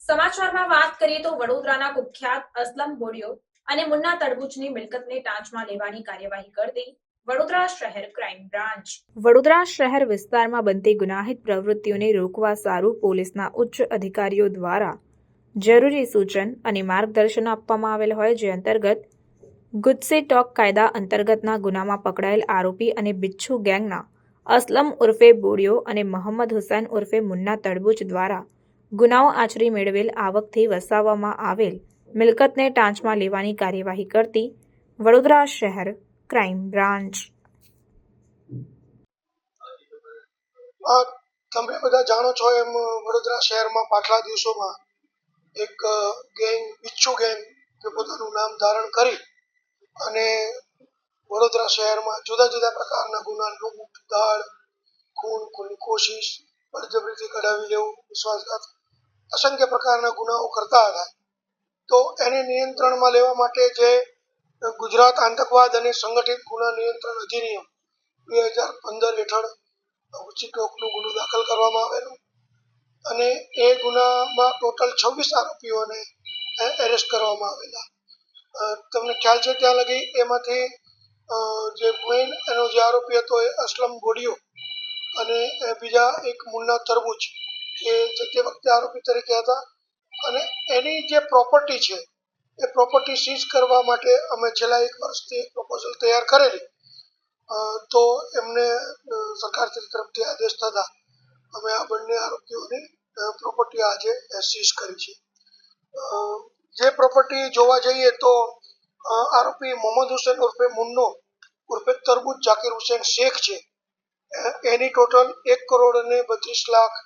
સમાચારમાં વાત કરીએ તો વડોદરાના કુખ્યાત અસલમ બોડિયો અને મુન્ના તડબુચની મિલકતને ટાંચમાં લેવાની કાર્યવાહી કરતી વડોદરા શહેર ક્રાઇમ બ્રાન્ચ. વડોદરા શહેર વિસ્તારમાં બનતી ગુનાહિત પ્રવૃત્તિઓને રોકવા સારું પોલીસના ઉચ્ચ અધિકારીઓ દ્વારા જરૂરી સૂચન અને માર્ગદર્શન આપવામાં આવેલ હોય જે અંતર્ગત ગુજસે ટોક કાયદા અંતર્ગતના ગુનામાં પકડાયેલ આરોપી અને બિચ્છુ ગેંગના અસલમ ઉર્ફે બોડિયો અને મોહમ્મદ હુસૈન ઉર્ફે મુન્ના તડબૂચ દ્વારા ગુનાઓ આચરી મેળવેલ આવકથી વસાવવામાં આવેલ મિલકતને ટાંચમાં લેવાની કાર્યવાહી કરતી વડોદરા શહેર ક્રાઇમ બ્રાન્ચ. તમે બધા જાણો છો એમ વડોદરા શહેરમાં પાછલા દિવસોમાં એક ગેંગ, બિચ્છુ ગેંગ પોતાનું નામ ધારણ કરી અને વડોદરા શહેરમાં જુદા જુદા પ્રકારના ગુના, લૂંટ, દાળ, ખૂન ખૂનની કોશિશ બળજબરીથી કઢાવી લેવું, વિશ્વાસઘાત, અસંખ્ય પ્રકારના ગુનાઓ કરતા હતા. તો એને નિયંત્રણમાં લેવા માટે જે ગુજરાત આતંકવાદ અને સંગઠિત ગુના નિયંત્રણ અધિનિયમ બે હજાર પંદર હેઠળ ઉચિત ટોકનો ગુનો દાખલ કરવામાં આવેલો અને એ ગુનામાં ટોટલ છવ્વીસ આરોપીઓને એરેસ્ટ કરવામાં આવેલા. તમને ખ્યાલ છે ત્યાં લગી એમાંથી જે મેઇન એનો જે આરોપી હતો એ અસલમ ગોડિયો અને બીજા એક મુન્ના તરબૂચ એ તે વખતે આરોપી તરીકે હતા. અને એની જે પ્રોપર્ટી છે એ પ્રોપર્ટી સીઝ કરવા માટે અમે છેલ્લા એક વર્ષથી પ્રપોઝલ તૈયાર કરેલી. તો એમને અ, સરકાર તરફથી આદેશ થતા અમે આ બંને આરોપીઓની પ્રોપર્ટી આજે સીઝ કરી છે. જે પ્રોપર્ટી જોવા જઈએ તો આરોપી મોહમ્મદ હુસેન ઉર્ફે મુન્નો ઉર્ફે તરબૂચ જાકીર હુસેન શેખ છે. એની ટોટલ એક કરોડ અને બત્રીસ લાખ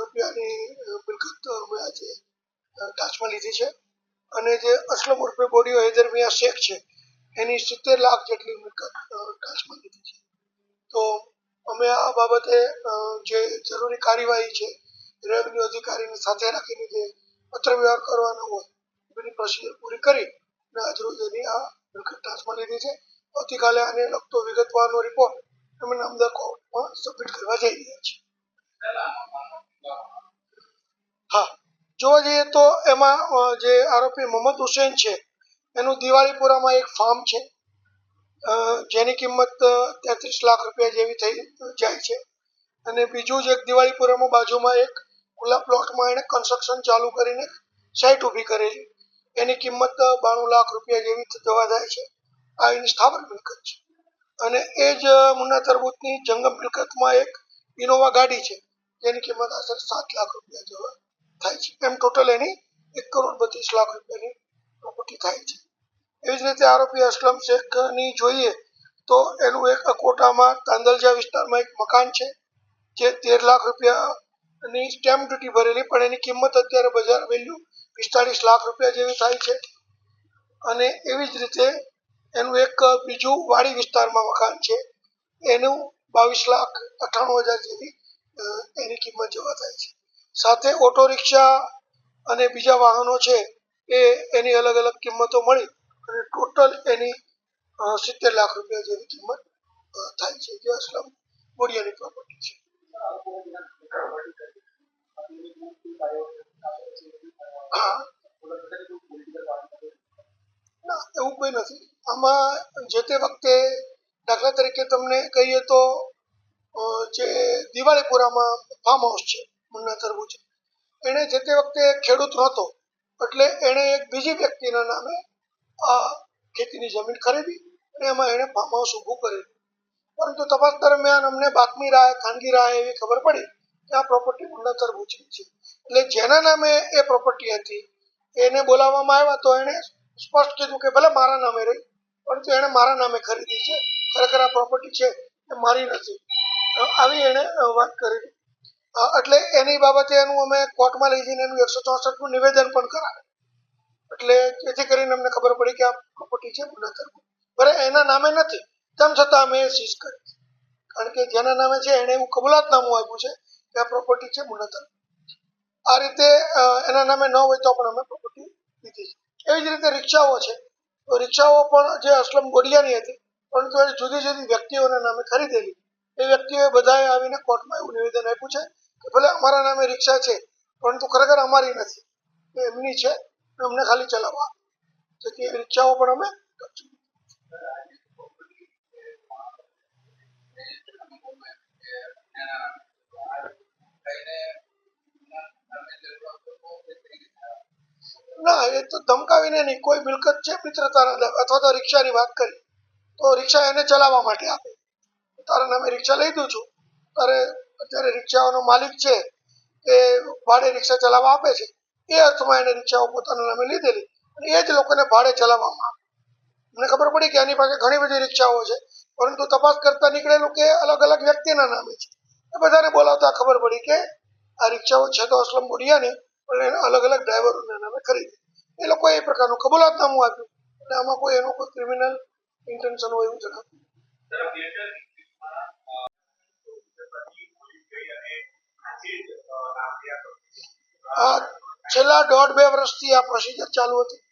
રૂપિયાની મિલકત આજે ટાચમાં લીધી છે. અને જે અસલમ ઉર્ફે બોડીઓ હૈદર મિયા શેખ છે, એની સિત્તેર લાખ જેટલી મિલકત ટાચમાં લીધી છે. તો અમે આ બાબતે જે જરૂરી કાર્યવાહી છે, રેવન્યુ અધિકારીને સાથે રાખીને જે પત્ર વ્યવહાર કરવાનો હોય, એની પ્રોસિજર પૂરી કરી આજરોજ એની આ મિલકત ટાંચમાં લીધી છે. આવતીકાલે આને લગતો વિગતવારનો રિપોર્ટ અમે નામદાર કોર્ટમાં સબમિટ કરવા જઈ રહ્યા છીએ. હા, જોવા જઈએ તો એમાં જે આરોપી મોહમ્મદ હુસેન છે, એનું દિવાળીપુરામાં એક ફાર્મ છે. જેની કિંમત તેત્રીસ લાખ રૂપિયા જેવી થઈ જાય છે. અને બીજું જ એક દિવાળીપુરામાં બાજુમાં એક ખુલ્લા પ્લોટમાં એણે કન્સ્ટ્રક્શન ચાલુ કરીને સાઇટ ઊભી કરેલી. એની કિંમત બાણું લાખ રૂપિયા જેવી જવા જાય છે. આ એની સ્થાવર મિલકત છે. અને એ જ મુન્ના તરબૂચની જંગમ મિલકતમાં એક ઇનોવા ગાડી છે. જેની કિંમત આશરે સાત લાખ રૂપિયા જેવા થાય છે. એમ ટોટલ એની એક કરોડ બત્રીસ લાખ રૂપિયાની પ્રોપર્ટી થાય છે. એવી જ રીતે આરોપી અસલમ શેખની જોઈએ તો એનું એક અકોટામાં તાંદલજા વિસ્તારમાં એક મકાન છે, જે તેર લાખ રૂપિયાની સ્ટેમ્પ ડ્યુટી ભરેલી, પણ એની કિંમત અત્યારે બજાર વેલ્યુ પિસ્તાળીસ લાખ રૂપિયા જેવી થાય છે. અને એવી જ રીતે એનું એક બીજું વાડી વિસ્તારમાં મકાન છે. એનું બાવીસ લાખ અઠ્ઠાણું હજાર જેવી એની કિંમત જવા થાય છે. સાથે ઓટો રિક્ષા અને બીજા વાહનો છે એ એની અલગ અલગ કિંમતો મળી અને ટોટલ એની સિત્તેર લાખ રૂપિયા જેવી કિંમત થાય છે. જે અસલમ બોડિયાની પ્રોપર્ટી છે હા ના એવું કોઈ નથી. આમાં જે તે વખતે દાખલા તરીકે તમને કહીએ તો જે દિવાળીપુરામાં ફાર્મ હાઉસ છે, મુન્ના તરબૂચ. એણે જે તે વખતે ખેડૂત નહોતો, એટલે એણે એક બીજી વ્યક્તિના નામે આ ખેતીની જમીન ખરીદી અને એમાં એણે ફાર્મ હાઉસ ઊભું કર્યું. પરંતુ તપાસ દરમિયાન અમને બાતમી રાહ ખાનગી રાય એવી ખબર પડી કે આ પ્રોપર્ટી મુન્ના તરબૂચની છે. એટલે જેના નામે એ પ્રોપર્ટી હતી, એને બોલાવવામાં આવ્યા તો એણે સ્પષ્ટ કીધું કે ભલે મારા નામે રહી પરંતુ એણે મારા નામે ખરીદી છે. ખરેખર આ પ્રોપર્ટી છે એ મારી નથી. આવી એણે વાત કરી. એટલે એની બાબતે એનું અમે કોર્ટમાં લઈ જઈને એનું એકસો ચોસઠનું નિવેદન પણ કરાવ્યું. એટલે જેથી કરીને અમને ખબર પડી કે આ પ્રોપર્ટી છે તરબૂચ ભલે એના નામે નથી, તેમ છતાં અમે એ સીઝ કરી કારણ કે જેના નામે છે એણે એવું કબૂલાતનામું આપ્યું છે કે આ પ્રોપર્ટી છે મુન્ના આ રીતે એના નામે ન હોય તો પણ અમે પ્રોપર્ટી લીધી છે. એવી જ રીતે રિક્ષાઓ છે. તો રિક્ષાઓ પણ જે અસલમ ગોડિયાની હતી, પરંતુ એ જુદી જુદી વ્યક્તિઓના નામે ખરીદેલી. એ વ્યક્તિઓએ બધાએ આવીને કોર્ટમાં એવું નિવેદન આપ્યું છે કે ભલે અમારા નામે રિક્ષા છે, પરંતુ ખરેખર અમારી નથી. એ એમની છે અમને ખાલી ચલાવવા જેથી એ રિક્ષાઓ પણ અમે ના, એ તો ધમકાવીને નહીં. કોઈ મિલકત છે મિત્રતાના અથવા તો રિક્ષાની વાત કરી. તો રિક્ષા એને ચલાવવા માટે આપે. તારા નામે રિક્ષા લઈ દઉં છું. તારે અત્યારે રિક્ષાઓનો માલિક છે એ ભાડે રિક્ષા ચલાવવા આપે છે. એ અર્થમાં એને રિક્ષાઓ પોતાના નામે લીધેલી. અને એ જ લોકોને ભાડે ચલાવવામાં આવે. મને ખબર પડી કે એની પાસે ઘણી બધી રિક્ષાઓ છે. પરંતુ તપાસ કરતા નીકળેલું કે અલગ અલગ વ્યક્તિના નામે છે. એ બધાને બોલાવતા ખબર પડી કે આ રિક્ષાઓ છે તો અસલમ બોડિયાની. પણ એને અલગ અલગ ડ્રાઈવરોને નામે ખરીદી એ લોકોએ એ પ્રકારનું કબૂલાતનામું આપ્યું. એટલે આમાં કોઈ એનો કોઈ ક્રિમિનલ ઇન્ટેન્શન હોય એવું જણાવ્યું છેલ્લા દોઢ બે વર્ષથી આ પ્રોસિજર ચાલુ હતી.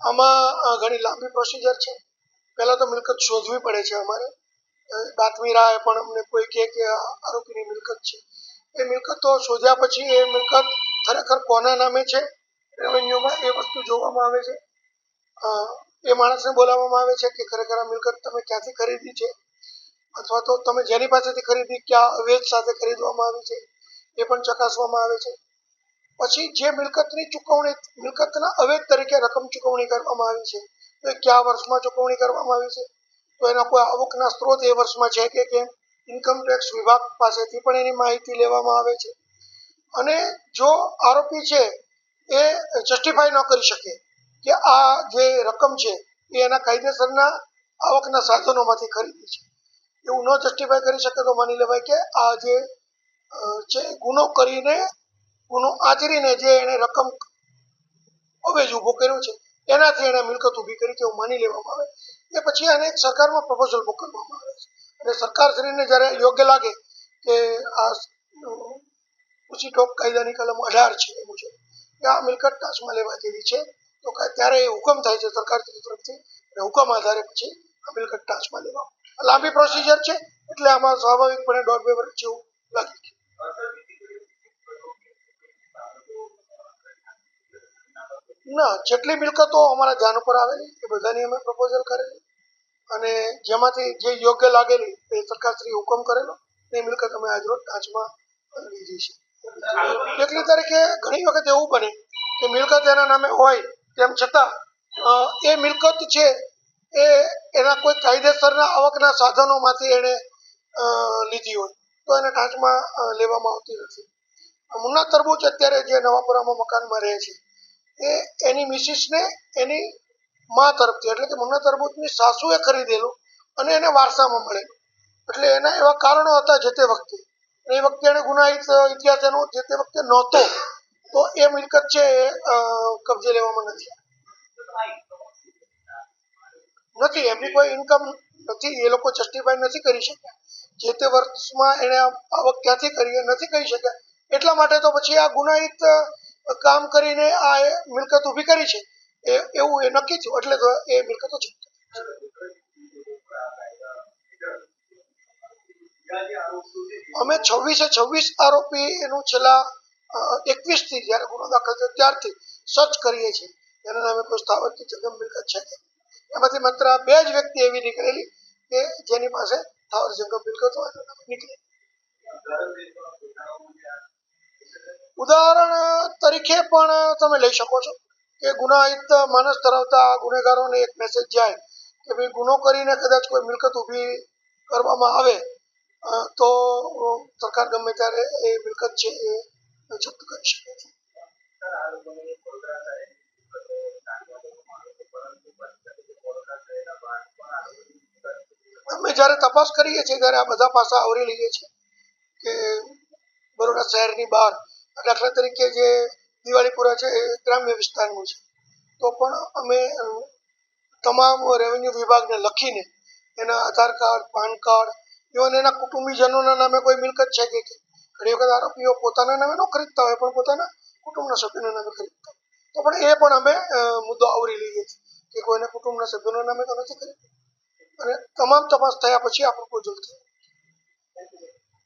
આમાં ઘણી લાંબી પ્રોસિજર છે. પહેલાં તો મિલકત શોધવી પડે છે અમારે. બાતમી રાહે પણ અમને કોઈ કહે કે આરોપીની મિલકત છે. એ મિલકતો શોધ્યા પછી એ મિલકત ખરેખર કોના નામે છે? રેવન્યુમાં એ વસ્તુ જોવામાં આવે છે. એ માણસને બોલાવવામાં આવે છે કે ખરેખર આ મિલકત તમે ક્યાંથી ખરીદી છે? અથવા તો તમે જેની પાસેથી ખરીદી ક્યાં અવેજ સાથે ખરીદવામાં આવી છે? એ પણ ચકાસવામાં આવે છે. પછી જે મિલકતની ચૂકવણી, મિલકતના અવેજ તરીકે રકમ ચૂકવણી કરવામાં આવી છે, તો એ કયા વર્ષમાં ચૂકવણી કરવામાં આવી છે? તો એના કોઈ આવકના સ્ત્રોત એ વર્ષમાં છે કે કેમ? ઇન્કમ ટેક્સ વિભાગ પાસેથી પણ એની માહિતી લેવામાં આવે છે. અને જો આરોપી છે, એ જસ્ટિફાઈ ન કરી શકે કે આ જે રકમ છે, એ એના કાયદેસરના આવકના સાધનોમાંથી ખરીદી છે. એવું ન જસ્ટિફાઈ કરી શકે તો માની લેવાય કે આ જે છે ગુનો કરીને, ગુનો આચરીને જે એણે રકમ અવેજ ઊભો કર્યો છે, એનાથી એણે મિલકત ઊભી કરી એવું માની લેવામાં આવે. એ પછી આને એક સરકારમાં પ્રપોઝલ મોકલવામાં આવે છે. અને સરકારશ્રીને જ્યારે યોગ્ય લાગે કે આ ઊંચી ટોપ કાયદાની કલમ અઢાર છે એ મુજબ. આ મિલકત ટાંચમાં લેવા જેવી છે. તો ત્યારે એ હુકમ થાય છે સરકાર તરફથી. હુકમ આધારે પછી આ મિલકત ટાંચમાં લેવા લાંબી પ્રોસિજર છે. એટલે આમાં સ્વાભાવિકપણે દોઢ બે વર્ષ જેવું લાગે છે. ના, જેટલી મિલકતો અમારા ધ્યાન ઉપર આવેલી એ બધાની અમે પ્રપોઝલ કરેલી. અને જેમાંથી જે યોગ્ય લાગેલી એ સરકારશ્રી હુકમ કરેલો એ મિલકત અમે આજરોજ ટાંચમાં લીધી છે. એટલી તરીકે ઘણી વખત એવું બને કે મિલકત એના નામે હોય, તેમ છતાં એ મિલકત છે, એ એના કોઈ કાયદેસરના આવકના સાધનોમાંથી એણે લીધી હોય. તો એને ટાંચમાં લેવામાં આવતી નથી. મુન્ના તરબૂચ અત્યારે જે નવાપુરામાં મકાનમાં રહે છે, એ એની મિસિસને એની મા તરફથી, એટલે કે મુન્ના તરબૂચની સાસુએ ખરીદેલું અને એને વારસામાં મળેલું. એટલે એના એવા કારણો હતા જે તે વખતે. એ વખતે એને ગુનાહિત ઇતિહાસ એનો જે તે વખતે નહોતો, તો એ મિલકત છે એ કબજે લેવામાં નથી નથી, એમની કોઈ ઇન્કમ નથી, એ લોકો જસ્ટિફાઈ નથી કરી શક્યા. જે તે વર્ષમાં એને આવક ક્યાંથી કરી નથી કહી શક્યા. એટલા માટે તો પછી આ ગુનાહિત કામ કરીને આ મિલકત ઊભી કરી છે. એ, એવું એ નક્કી થયું, એટલે એ મિલકતો છે અમે છવ્વીસે છવ્વીસ આરોપી એનું છેલ્લા એકવીસથી જ્યારે ગુનો દાખલ થયો ત્યારથી સર્ચ કરીએ છીએ. એના નામે કોઈ સ્થાવર કે જંગમ મિલકત છે એમાંથી માત્ર બે જ વ્યક્તિ એવી નીકળેલી કે જેની પાસે સ્થાવર જંગમ મિલકત હોય એના નામે નીકળે. ઉદાહરણ તરીકે પણ તમે લઈ શકો છો કે ગુનાહિત માનસ ધરાવતા ગુનેગારોને એક મેસેજ જાય કે ભાઈ ગુનો કરીને કદાચ કોઈ મિલકત ઊભી કરવામાં આવે તો સરકાર ગમે ત્યારે એ મિલકત છે એ જપ્ત કરી શકે છે. અમે જ્યારે તપાસ કરીએ છીએ, ત્યારે આ બધા પાસા આવરી લઈએ છીએ કે બરોડા શહેરની બહાર, દાખલા તરીકે જે દિવાળીપુરા છે, એ ગ્રામ્ય વિસ્તારનું છે. તો પણ અમે તમામ રેવન્યુ વિભાગને લખીને એના Aadhaar card, PAN card even એના કુટુંબીજનોના નામે કોઈ મિલકત છે કે ઘણી વખત આરોપીઓ પોતાના નામે ન ખરીદતા હોય, પણ પોતાના કુટુંબના સભ્યોના નામે ખરીદતા. તો પણ એ પણ અમે મુદ્દો આવરી લઈએ છીએ કે કોઈને કુટુંબના સભ્યોના નામે તો નથી ખરીદતા અને તમામ તપાસ થયા પછી આ પ્રપોઝલ થયો